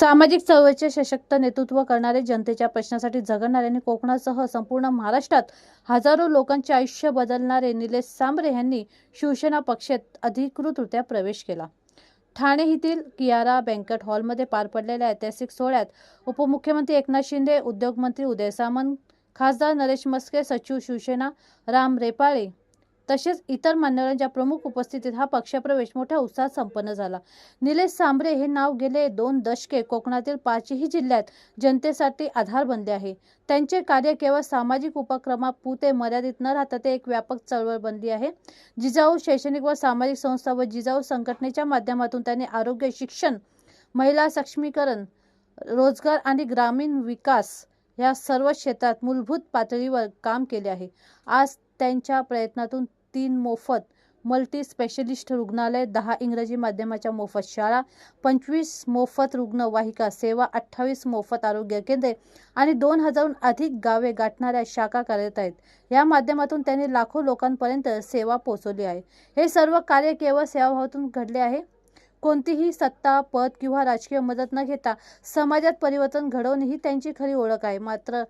सामाजिक चळवळीचे सशक्त नेतृत्व करणारे जनतेच्या प्रश्नासाठी झगडणारे आणि कोकणासह संपूर्ण महाराष्ट्रात हजारो लोकांचे आयुष्य बदलणारे निलेश सांबरे यांनी शिवसेना पक्षात अधिकृतरित्या प्रवेश केला. ठाणे येथील कियारा बँकेट हॉलमध्ये पार पडलेल्या ऐतिहासिक सोहळ्यात उपमुख्यमंत्री एकनाथ शिंदे उद्योगमंत्री उदय सामंत खासदार नरेश मस्के सचिव शिवसेना राम रेपाळे तसेच इतर मान्यवरांच्या प्रमुख उपस्थितीत हा पक्षप्रवेश मोठ्या उत्साहात संपन्न झाला. निलेश सांबरे हे नाव गेले दोन दशके. कोकणातील पाचही जिल्ह्यात जनतेसाठी आधार बनले आहे. त्यांचे कार्य केवळ सामाजिक उपक्रमापुरते मर्यादित न राहता ते एक व्यापक चळवळ बनली आहे. जिजाऊ शैक्षणिक व सामाजिक संस्था व जिजाऊ संघटनेच्या माध्यमातून त्यांनी आरोग्य शिक्षण महिला सक्षमीकरण रोजगार आणि ग्रामीण विकास या सर्व क्षेत्रात मूलभूत पातळीवर काम केले आहे. आज त्यांच्या प्रयत्नातून तीन मोफत मल्टी स्पेशलिस्ट रुग्णालय दहा इंग्रजी माध्यमाच्या मोफत शाळा पंचवीस मोफत रुग्णवाहिका सेवा अठ्ठावीस मोफत आरोग्य केंद्रे आणि दोन हजारहून अधिक गावे गाठणाऱ्या शाखा कार्यरत आहेत. या माध्यमातून त्यांनी लाखो लोकांपर्यंत सेवा पोहोचवली आहे. हे सर्व कार्य केवळ सेवाभावातून घडले आहे? कोणतीही सत्ता पद किंवा राजकीय मदत न घेता समाजात परिवर्तन घडवणे ही त्यांची खरी ओळख आहे. मात्र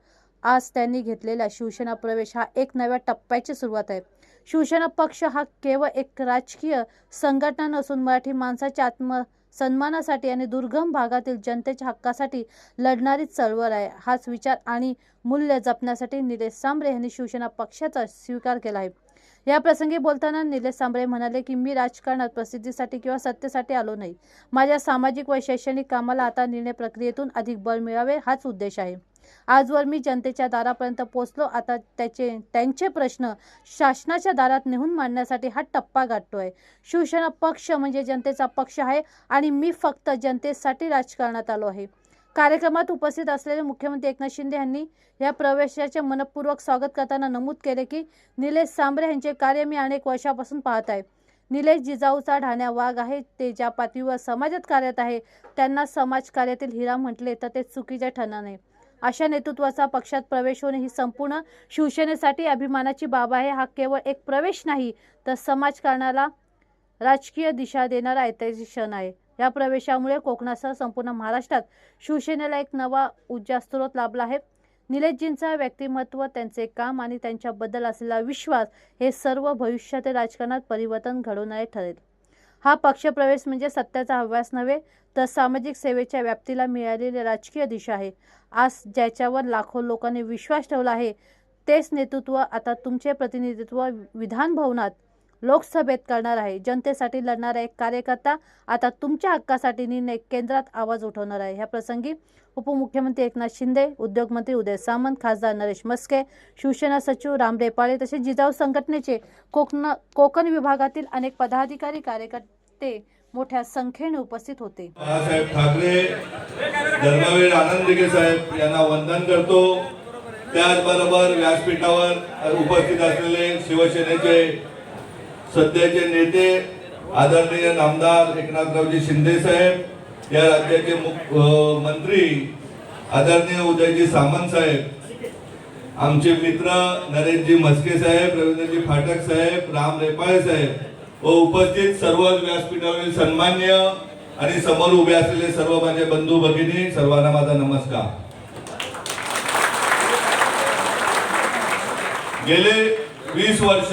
आज त्यांनी घेतलेला शिवसेना प्रवेश हा एक नव्या टप्प्याची सुरुवात आहे. शिवसेना पक्ष हा केवळ एक राजकीय संघटना नसून मराठी माणसाच्या आत्म सन्मानासाठी आणि दुर्गम भागातील जनतेच्या हक्कासाठी लढणारी चळवळ आहे. हाच विचार आणि मूल्य जपण्यासाठी निलेश सांबरे यांनी शिवसेना पक्षाचा स्वीकार केला आहे. या प्रसंगी बोलताना निलेश सांबरे म्हणाले की मी राजकारणात प्रसिद्धीसाठी किंवा सत्तेसाठी आलो नाही. माझ्या सामाजिक व शैक्षणिक कामाला आता निर्णय प्रक्रियेतून अधिक बळ मिळावे हाच उद्देश आहे. आजवर मी जनतेच्या दारापर्यंत पोहोचलो. आता त्याचे त्यांचे प्रश्न शासनाच्या दारात नेहून मांडण्यासाठी हा टप्पा गाठतोय. शिवसेना पक्ष म्हणजे जनतेचा पक्ष आहे आणि मी फक्त जनतेसाठी राजकारणात आलो आहे. कार्यक्रमात उपस्थित असलेले मुख्यमंत्री एकनाथ शिंदे यांनी या प्रवेशाचे मनपूर्वक स्वागत करताना नमूद केले की निलेश सांबरे यांचे कार्य मी अनेक वर्षापासून पाहत आहे. निलेश जिजाऊचा ढाण्या वाघ आहे ते ज्या पातळीवर समाजात कार्यरत आहे त्यांना समाजकार्यातील हिरा म्हटले तर ते चुकीचे ठरणार नाही अशा नेतृत्वाचा पक्षात प्रवेश होणे ही संपूर्ण शिवसेनेसाठी अभिमानाची बाब आहे. हा केवळ एक प्रवेश नाही तर समाजकारणाला राजकीय दिशा देणारा ऐतिहासिक क्षण आहे. या प्रवेशामुळे कोकणासह संपूर्ण महाराष्ट्रात शिवसेनेला एक नवा ऊर्जास्त्रोत लाभला आहे. निलेशजींचा व्यक्तिमत्व त्यांचे काम आणि त्यांच्याबद्दल असलेला विश्वास हे सर्व भविष्यातील राजकारणात परिवर्तन घडवणारे ठरेल. हा पक्षप्रवेश म्हणजे सत्याचा हव्यास नव्हे तर सामाजिक सेवेच्या व्याप्तीला मिळालेली राजकीय दिशा आहे. आज ज्याच्यावर लाखो लोकांनी विश्वास ठेवला आहे तेच नेतृत्व आता तुमचे प्रतिनिधित्व विधान भवनात लोकसभेत करणार आहे. जनतेसाठी लढणारा एक कार्यकर्ता आता तुमच्या हक्कासाठी निर्णय केंद्रात आवाज उठवणार आहे. ह्या प्रसंगी उपमुख्यमंत्री एकनाथ शिंदे उद्योगमंत्री उदय सामंत खासदार नरेश मस्के शिवसेना सचिव राम पाळे तसेच जिजाऊ संघटनेचे कोकण कोकण विभागातील अनेक पदाधिकारी कार्यकर्ते मोठ्या संख्येने उपस्थित होते. बाळासाहेब ठाकरे धर्मवीर आनंद दिघे साहेब यांना वंदन करतो. त्याचबरोबर व्यासपीठावर उपस्थित असलेले शिवसेनेचे सध्याचे नेते आदरणीय नामदार एकनाथरावजी शिंदे साहेब या राज्याचे मुख- मंत्री आदरणीय उदयजी सामंत साहेब आमचे मित्र नरेशजी मस्के साहेब रवींद्रजी फाटक साहेब राम रेपाळे साहेब व उपस्थित सर्व व्यासपीठावरील सन्मान्य आणि समोर उभे असलेले सर्व माझे बंधू भगिनी सर्वांना माझा नमस्कार. गेले वीस वर्ष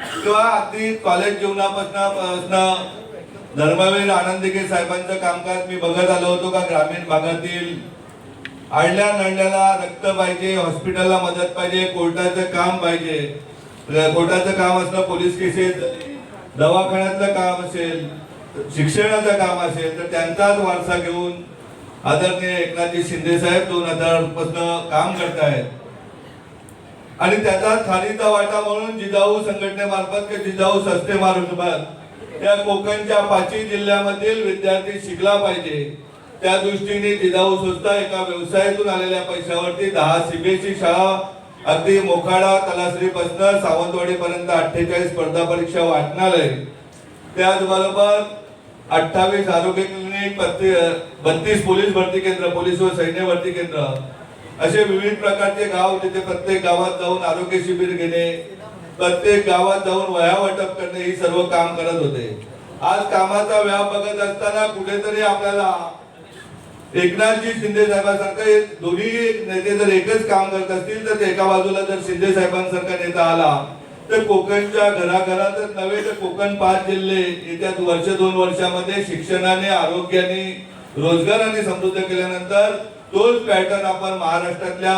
किंवा अगदी कॉलेज जीवनापासून धर्मवीर आनंदिके साहेबांचं कामकाज मी बघत आलो होतो का ग्रामीण भागातील आडल्या नडल्याला रक्त पाहिजे हॉस्पिटलला मदत पाहिजे कोर्टाचं काम पाहिजे. कोर्टाचं काम असणं पोलीस केसेस दवाखान्यातलं काम असेल शिक्षणाचं काम असेल तर त्यांचाच वारसा घेऊन आदरणीय एकनाथजी शिंदे साहेब दोन हजारपासून काम करतायत. आणि त्याचा थालीचा वाटा म्हणून जिजाऊ संघटनेमार्फत किंवा जिजाऊ संस्थेमार्फत या कोकणच्या पाचही जिल्ह्यामधील विद्यार्थी शिकला पाहिजे. त्या दृष्टीने जिजाऊ संस्था एका व्यवसायातून आलेल्या पैशावरती दहा सीबीएसई शाळा अगदी मोखाडा तलासरी पासून सावंतवाडी पर्यंत अठ्ठेचाळीस स्पर्धा परीक्षा वाटणार आहे त्याचबरोबर अठ्ठावीस आरोग्य क्लिनिक बत्तीस पोलीस भरती केंद्र पोलीस व सैन्य भरती केंद्र. असे विविध प्रकारचे गाव तिथे प्रत्येक गावात जाऊन आरोग्य शिबिर घेणे प्रत्येक गावात जाऊन वया वाटप करणे ही सर्व काम करत होते. आज कामाचा व्याप बघत असताना कुठेतरी आपल्याला एकनाथजी शिंदे साहेबांसारखं दोन्ही नेते जर एकच काम करत असतील तर एका बाजूला जर शिंदे साहेबांसारखा नेता आला तर कोकणच्या घराघरातच नव्हे तर कोकण पाच जिल्हे येत्या वर्ष दोन वर्षामध्ये शिक्षणाने आरोग्याने रोजगाराने समृद्ध केल्यानंतर तोच पॅटर्न आपण महाराष्ट्रातल्या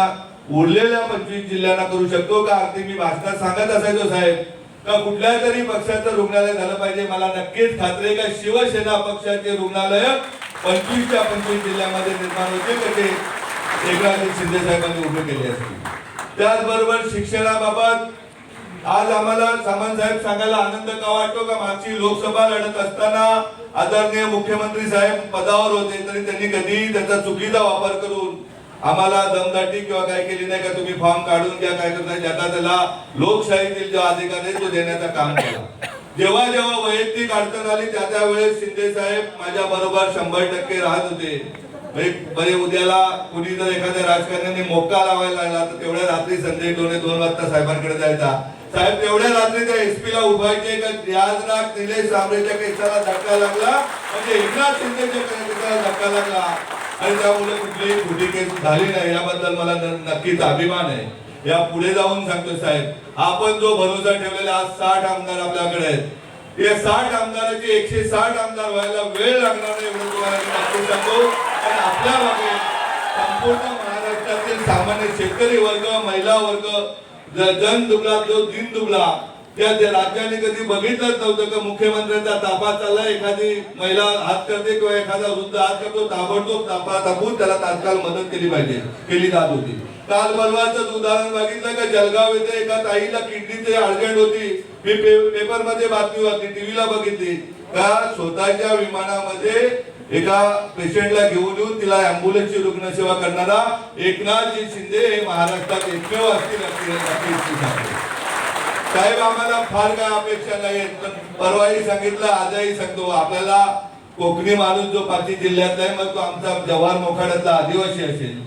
उरलेल्या पंचवीस जिल्ह्यांना करू शकतो का? अगदी मी भाषणात सांगत असायचो साहेब. का कुठल्या तरी पक्षाचं रुग्णालय झालं पाहिजे मला नक्कीच खात्री का शिवसेना पक्षाचे रुग्णालय पंचवीसच्या पंचवीस जिल्ह्यामध्ये निर्माण होतील तर ते एकनाथ शिंदे साहेबांनी उभे केले असतील. त्याचबरोबर शिक्षणाबाबत आज आम्हाला सामंत साहेब सांगायला आनंद का वाटतो का? मागची लोकसभा लढत असताना आदरणीय मुख्यमंत्री साहेब पदावर होते तरी त्यांनी कधी त्याचा चुकीचा वापर करून आम्हाला दमदाटी किंवा काय केली नाही का? तुम्ही फॉर्म काढून घ्या काय करताय? ज्याचा त्याला लोकशाहीतील जो अधिकार आहे तो देण्याचं काम केला. जेव्हा जेव्हा वैयक्तिक अडचण आली त्या त्यावेळेस शिंदे साहेब माझ्या बरोबर शंभर टक्के राहत होते. म्हणजे बरे उद्याला कुणी जर एखाद्या राजकारण्याने मोका लावायला लागला तर तेवढ्या रात्री संजय डोणे दोन वाजता साहेबांकडे जायचा. साहेब तेवढ्या रात्री त्या एसपी ला उभायचे का? याजनाक निलेश सांबरेच्या केसाला धक्का लागला. म्हणजे एकनाथ शिंदेच्या केसाला धक्का लागला. आणि त्यामुळे कुठलीही खोटी केस झाली नाही. याबद्दल मला नक्कीच अभिमान आहे. या पुढे जाऊन सांगतो साहेब आपण जो भरोसा ठेवलेला आज साठ आमदार आपल्याकडे आहेत. या साठ आमदाराचे एकशे साठ आमदार व्हायला वेळ लागणार नाही एवढं तुम्हाला नक्की सांगतो. आणि आपल्या मागे संपूर्ण महाराष्ट्रातील सामान्य शेतकरी वर्ग महिला वर्ग जन दुबला जो दिन दुबला त्या राज्याने कधी बघितलंच नव्हतं का मुख्यमंत्र्यांचा ताफा चालला एखादी महिला हात करते किंवा एखादा वृद्ध हात करतो ताबडतोब तापा तापून त्याला तात्काळ मदत केली पाहिजे केली जात होती. काल परवाचं उदाहरण बघितलं का जळगाव येथे एका ताईला किडनीचे अडचण होती. मी पेपरमध्ये बातमी वाचली टीव्हीला बघितली. का स्वतःच्या विमानामध्ये एका पेशंटला घेऊन येऊन तिला अँब्युलन्सची रुग्णसेवा करणारा एकनाथजी शिंदे हे महाराष्ट्रात एकमेव असतील साहेब आम्हाला फार काय अपेक्षा नाही पण परवाही सांगितलं आजही सांगतो. आपल्याला कोकणी माणूस जो पाचवी जिल्ह्यातला आहे मग तो आमचा जव्हार मोखाड्यातला आदिवासी असेल.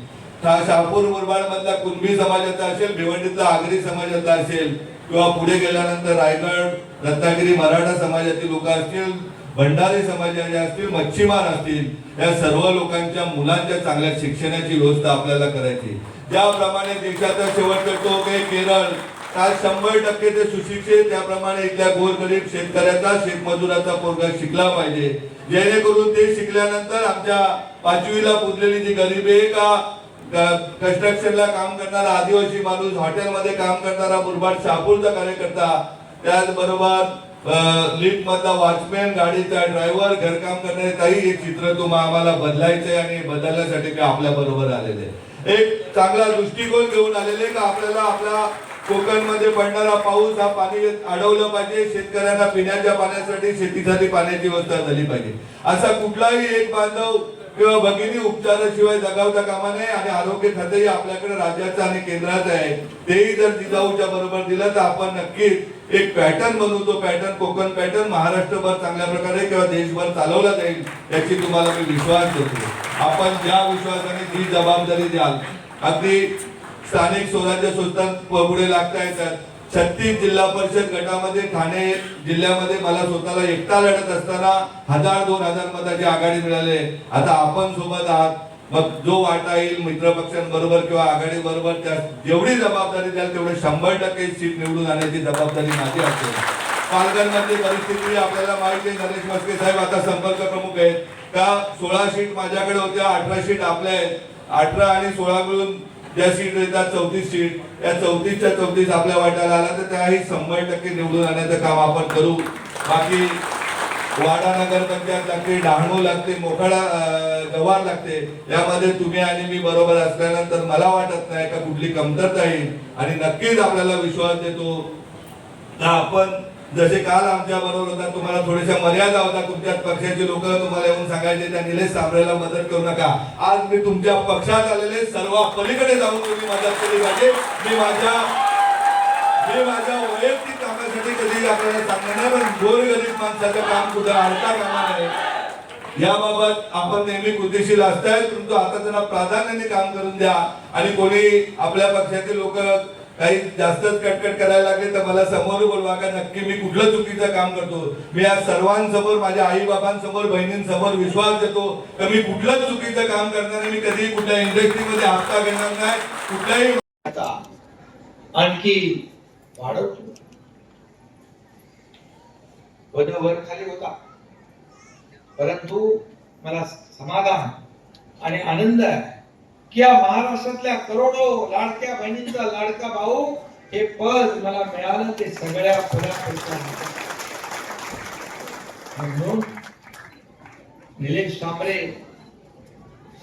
शाहपूर शहापूर मुरबाड मधला कुणबी समाजाचा असेल भिवंडीतला आगरी समाजाचा असेल किंवा पुढे गेल्यानंतर रायगड रत्नागिरी मराठा समाजातील लोक असतील भंडारी समाजाचे असतील मच्छीमार असतील या सर्व लोकांच्या मुलांच्या चांगल्या शिक्षणाची व्यवस्था आपल्याला करायची. ज्याप्रमाणे देशाचा शेवट करतो आहे केरळ काल शंभर टक्के ते सुशिक्षित त्याप्रमाणे इथल्या गोरगरीब शेतकऱ्याचा शेतमजुराचा पोरगा शिकला पाहिजे. जेणेकरून ते शिकल्यानंतर आमच्या पाचवीला पुजलेली जी गरीब आहे का कन्स्ट्रक्शनला काम करणारा आदिवासी माणूस हॉटेलमध्ये काम करणारा मुरबाड शहापूरचा कार्यकर्ता त्याचबरोबर लिफ्ट मधला वॉचमॅन गाडीचा ड्रायव्हर घरकाम करणारे काही हे चित्र तुम्हाला आम्हाला बदलायचंय आणि बदलण्यासाठी मी आपल्या बरोबर आलेले एक चांगला दृष्टिकोन घेऊन आलेले का? आपल्याला आपला कोकणमध्ये पडणारा पाऊस हा पाणी अडवलं पाहिजे. शेतकऱ्यांना पिण्याच्या पाण्यासाठी शेतीसाठी पाण्याची व्यवस्था झाली पाहिजे. असा कुठलाही एक बांधव किंवा भगिनी उपचाराशिवाय जगावता कामा नये आणि आरोग्य खातंही आपल्याकडे राज्याचं आणि केंद्राचं आहे. तेही जर जिजाऊच्या बरोबर दिलं तर आपण नक्कीच एक पॅटर्न बनवू तो पॅटर्न कोकण पॅटर्न महाराष्ट्रभर चांगल्या प्रकारे किंवा देशभर चालवला जाईल याची तुम्हाला मी विश्वास देतो. आपण ज्या विश्वासाने जी जबाबदारी द्याल अगदी स्थानिक स्वराज्य संस्था पुढे लागता येतात छत्तीस जिल्हा परिषद गटामध्ये ठाणे जिल्ह्यामध्ये मला स्वतःला एकटा लढत असताना हजार दोन हजार मताची आघाडी मिळाले. आता आपण सोबत आहात. मग जो वाटा येईल मित्र पक्षांबरोबर किंवा आघाडी बरोबर त्या जेवढी जबाबदारी द्याल तेवढे शंभर टक्के सीट निवडून आणण्याची जबाबदारी माझी असते पालघरमधली परिस्थिती आपल्याला माहिती आहे. नरेश मस्के साहेब आता संपर्क प्रमुख आहेत. का सोळा सीट माझ्याकडे होत्या अठरा सीट आपल्या आहेत. अठरा आणि सोळा मिळून ज्या सीट येतात चौतीस सीट. या चौतीसच्या चौतीस आपल्या वाट्याला आला तर त्याही शंभर टक्के निवडून आणण्याचं काम आपण करू. बाकी वाडा नगर पंचायत लागते डहाणू लागते मोखाडा गवार लागते. यामध्ये तुम्ही आणि मी बरोबर असल्यानंतर मला वाटत नाही का कुठली कमतरता येईल. आणि नक्कीच आपल्याला विश्वास देतो. आपण जसे काल आमच्या बरोबर होता तुम्हाला थोड्याशा मर्यादा होता तुमच्या पक्षाचे लोक तुम्हाला येऊन सांगायचे त्या निलेश साबळेला मदत करू नका. आज मी तुमच्या पक्षात आलेले सर्व पलीकडे जाऊन तुम्ही मदत केली पाहिजे. मी माझ्या मी माझ्या वैयक्तिक कामासाठी कधी आपल्याला सांगणार नाही पण गोरगरीब माणसाचं काम कुठं अडता कामा नाही याबाबत आपण नेहमी कृतीशील असताय. तुमचं आता त्यांना प्राधान्याने काम करून द्या. आणि कोणी आपल्या पक्षातील लोक काही जास्तच कटकट करायला लागले तर मला समोर बोलवा का नक्की मी कुठलं चुकीचं काम करतो? मी आज सर्वांसमोर माझ्या आई बाबांसमोर बहिणींसमोर विश्वास देतो तर मी कुठलंच चुकीचं काम करणार नाही मी कधीही कुठल्या इंडस्ट्रीमध्ये हप्ता घेणार नाही? कुठल्याही आणखी वाढवतो पद वर खाली होता. परंतु मला समाधान आणि आनंद आहे. की या महाराष्ट्रातल्या करोडो लाडक्या बहिणींचा लाडका भाऊ हे पद मला मिळालं ते सगळ्या म्हणून निलेश सांबरे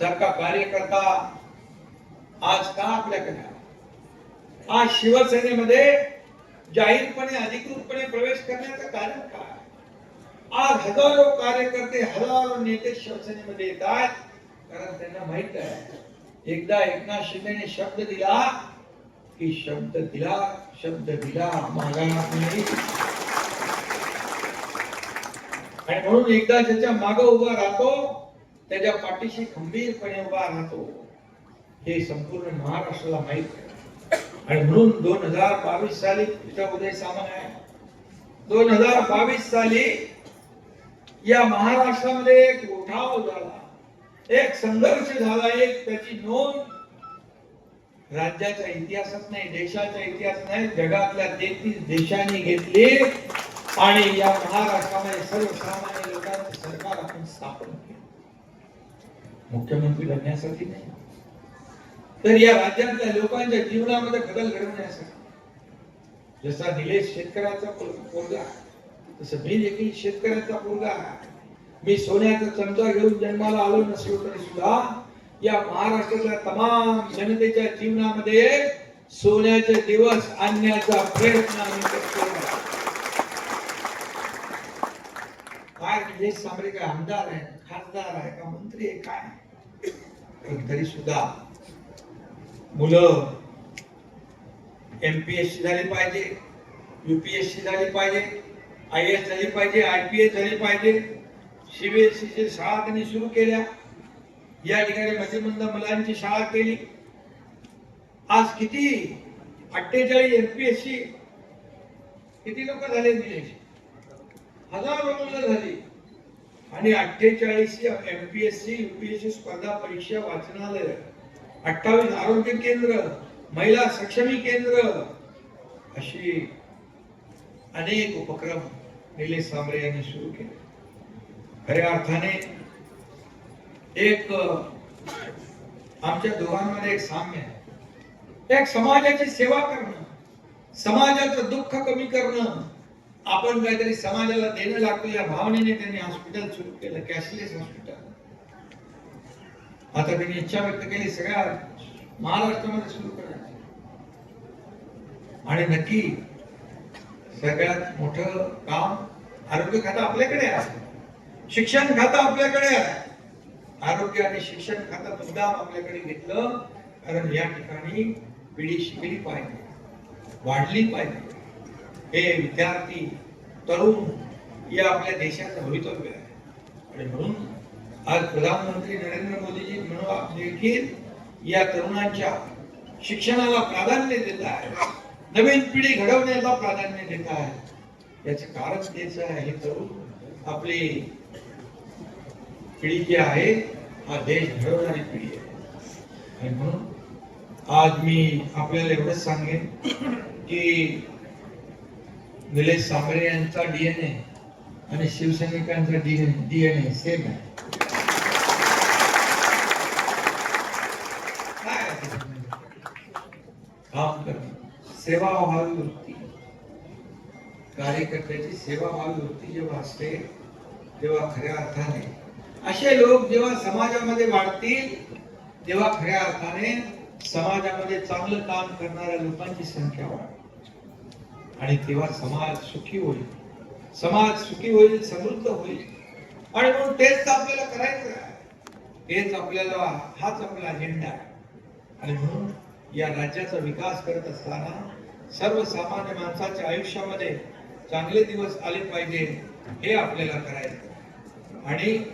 सारखा कार्यकर्ता आज का आपल्याकडे आज शिवसेनेमध्ये जाहीरपणे अधिकृतपणे प्रवेश करण्याचं कारण काय? आज हजारो कार्यकर्ते हजारो नेते शिवसेनेमध्ये येत आहेत कारण त्यांना माहीत आहे एकदा एकनाथ शिंदेने शब्द दिला की शब्द दिला शब्द दिला मागणार नाही. आणि म्हणून एकदा ज्याच्या माग उभा राहतो त्याच्या पाठीशी खंबीरपणे उभा राहतो. हे संपूर्ण महाराष्ट्राला माहीत आहे. आणि म्हणून दोन हजार बावीस साली तुझ्या उदय सामान आहे. दोन हजार बावीस साली या महाराष्ट्रामध्ये एक उठाव झाला एक संघर्ष झाला एक त्याची नोंद. राज्याच्या इतिहासात नाही देशाच्या इतिहासात नाही जगातल्या तेहतीस देशांनी घेतली. आणि या महाराष्ट्रामध्ये सर्वसामान्य लोकांचं सरकार आपण स्थापन केलं. मुख्यमंत्री बनण्यासाठी नाही. तर या राज्यातल्या लोकांच्या जीवनामध्ये बदल घडवण्यासाठी. जसा निलेश शेतकऱ्याचा पोर- पोरगा तसं मी देखील शेतकऱ्याचा पोरगा आहे. मी सोन्याचा चमचा घेऊन जन्माला आलो नसलो तरी सुद्धा या महाराष्ट्रातल्या तमाम जनतेच्या जीवनामध्ये सोन्याचे दिवस आणण्याचा प्रयत्न आम्ही करतो काय म्हणजे निलेश काय आमदार आहे खासदार आहे का मंत्री आहे काय? पण तरी सुद्धा मुलं एमपीएससी झाली पाहिजे युपीएससी झाली पाहिजे आय एस झाली पाहिजे आय पी एस झाली पाहिजे. सीबीएसईची शाळा त्यांनी सुरू केल्या. या ठिकाणी मध्यमंद मुलांची शाळा केली. आज किती अठ्ठेचाळीस एमपीएससी किती लोक झाले निलेश हजारो मुलं झाली. आणि अठ्ठेचाळीस एमपीएससी युपीएससी स्पर्धा परीक्षा वाचनालय अठ्ठावीस आरोग्य केंद्र महिला सक्षमी केंद्र अशी अनेक उपक्रम निलेश सांबरे यांनी सुरू केले. खऱ्या अर्थाने एक आमच्या दोघांमध्ये एक साम्य आहे. एक समाजाची सेवा करणं समाजाचं दुःख कमी करणं आपण काहीतरी समाजाला देणं लागतो या भावनेने त्यांनी हॉस्पिटल सुरू केलं कॅशलेस हॉस्पिटल आता त्यांनी इच्छा व्यक्त केली सगळ्या महाराष्ट्रामध्ये सुरू करायची. आणि नक्की सगळ्यात मोठं काम आरोग्य खातं आपल्याकडे आहे. शिक्षण खातं आपल्याकडे आहे. आरोग्य आणि शिक्षण खातं मुद्दाम आपल्याकडे घेतलं कारण या ठिकाणी पिढी शिकली पाहिजे. वाढली पाहिजे. हे विद्यार्थी तरुण या आपल्या देशाचं भवितव्य आहे. आणि म्हणून आज प्रधानमंत्री नरेंद्र मोदीजी म्हणून देखील या तरुणांच्या शिक्षणाला प्राधान्य देत आहे. नवीन पिढी घडवण्याला प्राधान्य देत आहे. याचं कारण तेच आहे हे तरुण आपली पिढी जी आहे हा देश घडवणारी पिढी आहे. आणि म्हणून आज मी आपल्याला एवढंच सांगेन की निलेश सांबरे यांचा डीएनए आणि शिवसैनिकांचा डीएनए डीएनए सेम आहे. काय काम करणं सेवा व्हावी वृत्ती. कार्यकर्त्याची सेवा व्हावी वृत्ती जेव्हा असते तेव्हा खऱ्या अर्थाने असे लोक जेव्हा समाजामध्ये वाढतील तेव्हा खऱ्या अर्थाने समाजामध्ये चांगलं काम करणाऱ्या लोकांची संख्या वाढेल. आणि तेव्हा समाज सुखी होईल. समाज सुखी होईल समृद्ध होईल. आणि म्हणून तेच आपल्याला करायचं आहे. आपल्याला हाच आपला अजेंडा आहे. आणि म्हणून या राज्याचा विकास करत असताना सर्वसामान्य माणसाच्या आयुष्यामध्ये चांगले दिवस आले पाहिजे हे आपल्याला करायचं आणि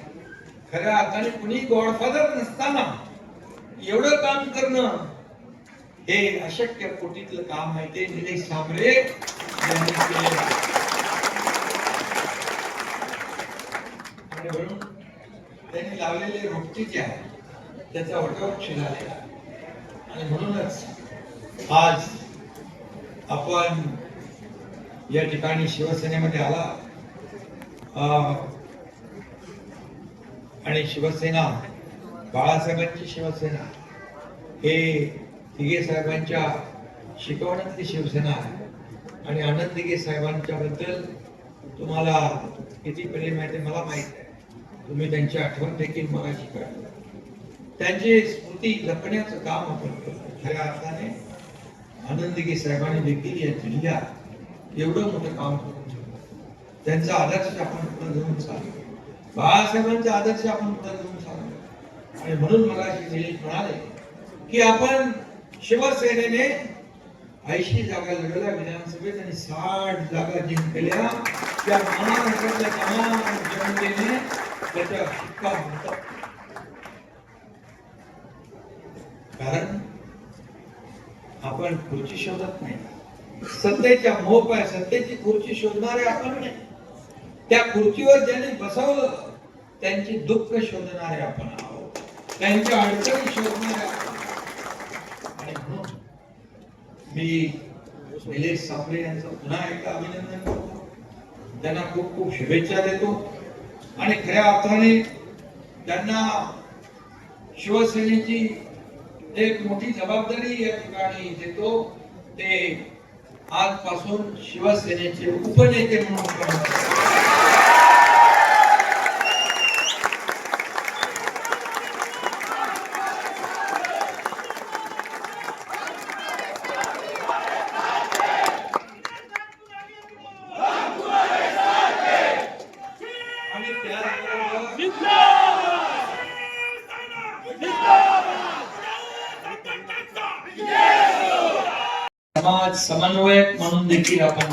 खऱ्या अर्थाने कुणी गॉडफादर नसताना एवढं काम करणं हे अशक्य कोटीतलं काम आहे ते निलेश सांबरे यांनी केलेलं आहे. आणि म्हणून त्यांनी लावलेले रोपटी जे आहे त्याचा वटवृक्ष झालेला आणि म्हणूनच आज आपण या ठिकाणी शिवसेनेमध्ये आला आणि शिवसेना बाळासाहेबांची शिवसेना हे दिघे साहेबांच्या शिकवण्यातली शिवसेना आहे. आणि आनंद दिघे साहेबांच्या बद्दल तुम्हाला किती प्रेम आहे ते मला माहीत आहे. तुम्ही त्यांची आठवण देखील मला शिकवली त्यांची स्मृती जपण्याचं काम आपण करतो. खऱ्या अर्थाने आनंद साहेबांनी देखील या जिल्ह्यात एवढं मोठं काम करून त्यांचा आदर्श आपण पुढे घेऊन चालू बाळासाहेबांचे आदर्श आपण पुढे घेऊन आणि म्हणून मला म्हणाले की आपण शिवसेनेने ऐंशी जागा लढवल्या विधानसभेत आणि साठ जागा जिंकल्या. त्या महाराष्ट्रातल्या तमाम जनतेने त्याचा शिक्का कारण आपण खुर्ची शोधत नाही. सत्तेच्या मोप आहे सत्तेची खुर्ची शोधणारे आपण नाही. त्या खुर्चीवर ज्यांनी बसवलं त्यांची दुःख शोधणारे आपण आहोत. त्यांची अडचणी शोधणारे आपण आणि म्हणून मी निलेश सावरे यांचं पुन्हा एकदा अभिनंदन करतो. त्यांना खूप खूप शुभेच्छा देतो. आणि खऱ्या अर्थाने त्यांना शिवसेनेची एक मोठी जबाबदारी या ठिकाणी देतो ते आजपासून शिवसेनेचे उपनेते म्हणून काम करतात. आणि त्याचबरोबर समाज समन्वयक म्हणून देखील आपण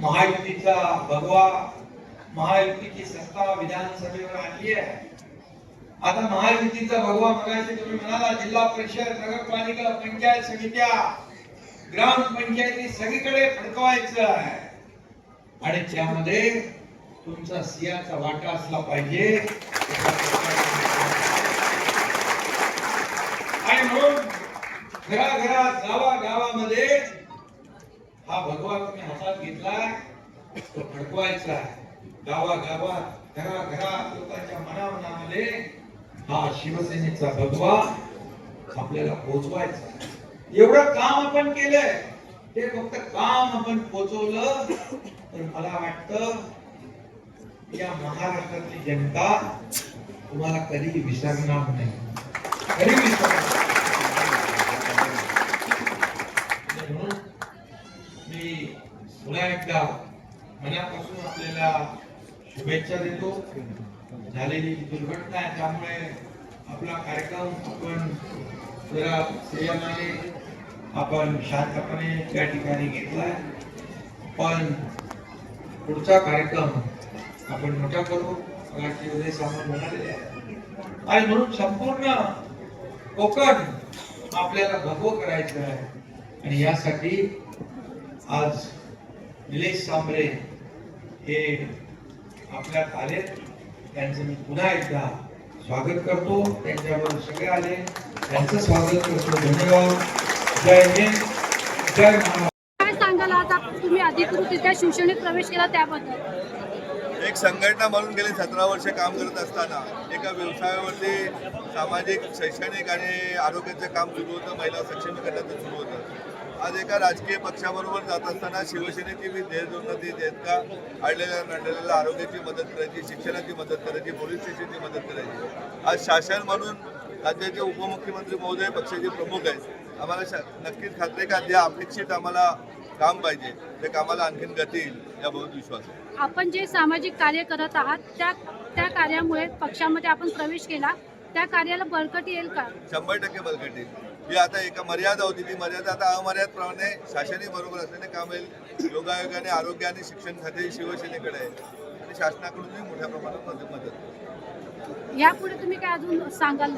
महायुतीचा भगवा महायुतीची सत्ता विधानसभेवर आणली आहे. आता महायुतीचा भगवा मगाशी तुम्ही म्हणाला जिल्हा परिषद नगरपालिका पंचायत समित्या ग्रामपंचायती सगळीकडे फडकवायचं आहे. आणि त्यामध्ये तुमचा सियाचा वाटा असला पाहिजे. आणि म्हणून घराघरात गावा गावामध्ये हा भगवा तुम्ही हातात घेतलाय तो फडकवायचा आहे. गावा गावात घरा घरात लोकांच्या मनामनामध्ये हा शिवसेनेचा भगवा आपल्याला पोचवायचा एवढं काम आपण केलंय ते फक्त काम आपण पोचवलं तर मला वाटतं या महाराष्ट्रातली जनता तुम्हाला कधी विसरणार नाही कधी विसरणार नाही. म्हणून मी पुन्हा एकदा मनापासून आपल्याला शुभेच्छा देतो. झालेली दुर्घटना आहे त्यामुळे आपला कार्यक्रम आपण जरा संयमाने आपण शांतपणे त्या ठिकाणी घेतलाय. पण पुढचा कार्यक्रम आपण मोठा करू उदय सामान म्हणालेले आहे. आणि म्हणून संपूर्ण कोकण आपल्याला भगवं करायचं आहे. आणि यासाठी आज निलेश सांबरे हे आपल्यात आले. त्यांचं मी पुन्हा एकदा स्वागत करतो. त्यांच्यावर सगळे आले. त्यांचं स्वागत करतो. धन्यवाद. जय हिंद. जय महाराष्ट्र. काय सांगाल आज आप- तुम्ही अधिकृतरित्या शिवसेनेत प्रवेश केला त्याबद्दल. एक संघटना म्हणून गेले सतरा वर्ष काम करत असताना. एका व्यवसायावरती सामाजिक शैक्षणिक आणि आरोग्याचं काम सुरू होतं. महिला सक्षमीकरणाचं सुरू होतं. आज एका राजकीय पक्षाबरोबर जात असताना शिवसेनेची मी ती आहेत का अडलेल्या नडलेल्या आरोग्याची मदत करायची शिक्षणाची मदत करायची पोलीस स्टेशनची मदत करायची. आज शासन म्हणून राज्याचे उपमुख्यमंत्री महोदय पक्षाचे प्रमुख आहेत. आम्हाला शा- नक्कीच खात्री आहे का? ज्या अपेक्षित आम्हाला काम पाहिजे. त्या कामाला आणखीन गती येईल या बहुत विश्वास आहे. आपण जे सामाजिक कार्य करत आहात त्या त्या कार्यामुळे पक्षामध्ये आपण प्रवेश केला. त्या कार्याला बळकटी येईल का? शंभर टक्के बलकटी ही आता एका मर्यादा होती ती मर्यादा आता अमर्यादप्रमाणे शासनही बरोबर असल्याने काम होईल. योगायोगाने आरोग्य आणि शिक्षण खाते शिवसेनेकडे आहे. आणि शासनाकडूनही मोठ्या प्रमाणात मदत. यापुढे तुम्ही काय अजून सांगाल?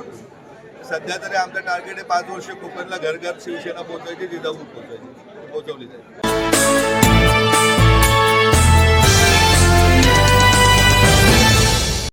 सध्या तरी आमचं टार्गेट आहे पाच वर्ष कोकणला घर घर शिवसेना पोहोचायची जिजाऊ पोहोचायची पोहोचवली जाईल.